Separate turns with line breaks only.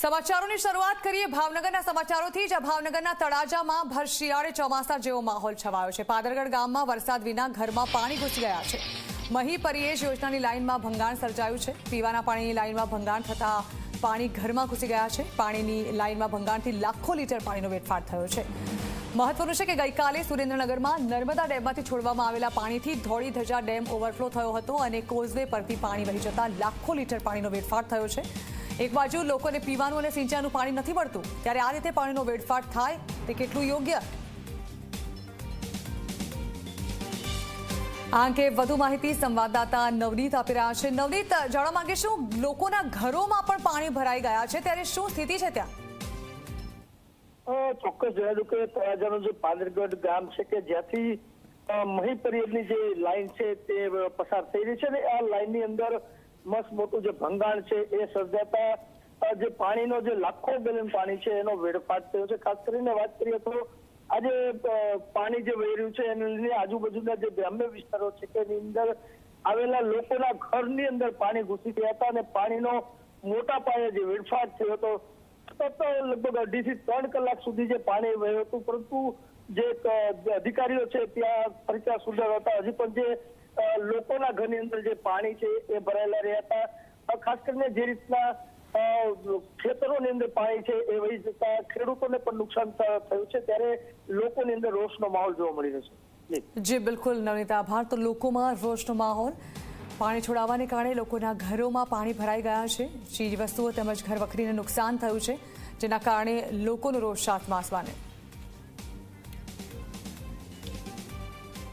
સમાચારોની શરૂઆત કરીએ ભાવનગરના સમાચારોથી જ ભાવનગરના તળાજામાં ભર શિયાળે ચોમાસા જેવો માહોલ છવાયો છે. પાદરગઢ ગામમાં વરસાદ વિના ઘરમાં પાણી ઘૂસી ગયા છે. મહી પરિયેશ યોજનાની લાઇનમાં ભંગાણ સર્જાયું છે. પીવાના પાણીની લાઇનમાં ભંગાણ થતા પાણી ઘરમાં ઘૂસી ગયા છે. પાણીની લાઇનમાં ભંગાણથી લાખો લીટર પાણીનો વેડફાટ થયો છે. મહત્વનું છે કે ગઈકાલે સુરેન્દ્રનગરમાં નર્મદા ડેમમાંથી છોડવામાં આવેલા પાણીથી ધોળી ધજા ડેમ ઓવરફ્લો થયો હતો અને કોઝવે પરથી પાણી વહી જતા લાખો લીટર પાણીનો વેડફાટ થયો છે. એક બાજુ લોકોને પીવાનું અને સિંચાઈનું પાણી નથી મળતું, ત્યારે આ રીતે પાણીનો વેડફાટ થાય, તે કેટલું યોગ્ય? આ અંગે વધુ માહિતી સંવાદદાતા નવનીત આપી રહ્યા છે. નવનીત, જાણવા માંગે શું લોકોના ઘરોમાં પણ પાણી ભરાઈ ગયા છે, ત્યારે શું સ્થિતિ છે ત્યાં?
ચોક્કસ જણાવ્યું કે તળાજાનું જે પાદરગઢ ગામ છે કે જ્યાંથી મહી પરિયડની જે લાઈન છે તે પસાર થઈ રહી છે ને આ લાઈનની અંદર મસ્ત મોટું જે ભંગાણ છે એ સર્જાતા જે પાણીનો જે લાખો ગેલન પાણી છે એનો વેડફાટ થયો છે. ખાસ કરીને વાત કરીએ તો આજે પાણી જે વહી રહ્યું છે, એને લઈને આજુબાજુના જે ગ્રામ્ય વિસ્તારો છે તેની અંદર આવેલા લોકોના ઘરની અંદર પાણી ઘૂસી ગયા હતા અને પાણીનો મોટા પાયે જે વેડફાટ થયો હતો, સતત લગભગ અઢીથી ત્રણ કલાક સુધી જે પાણી વહ્યું હતું, પરંતુ જે અધિકારીઓ છે ત્યાં ફરતા સુધાર હતા. હજી પણ જે લોકોના ઘરની અંદર જે પાણી છે એ ભરાયેલા રહ્યા હતા. ખાસ કરીને જે રીતના ખેતરોની અંદર પાણી છે એ વહી જતા, ખેડૂતોને પણ નુકસાન થયું છે, ત્યારે લોકોની અંદર રોષનો માહોલ જોવા મળી રહ્યો છે.
જી. બિલકુલ, નવનીતા, આભાર. તો લોકોમાં રોષનો માહોલ. પાણી છોડાવવાને કારણે લોકોના ઘરોમાં પાણી ભરાઈ ગયા છે. ચીજ વસ્તુઓ તેમજ ઘર વખરીને નુકસાન થયું છે, જેના કારણે લોકોનો રોષ સાતમા આસમાને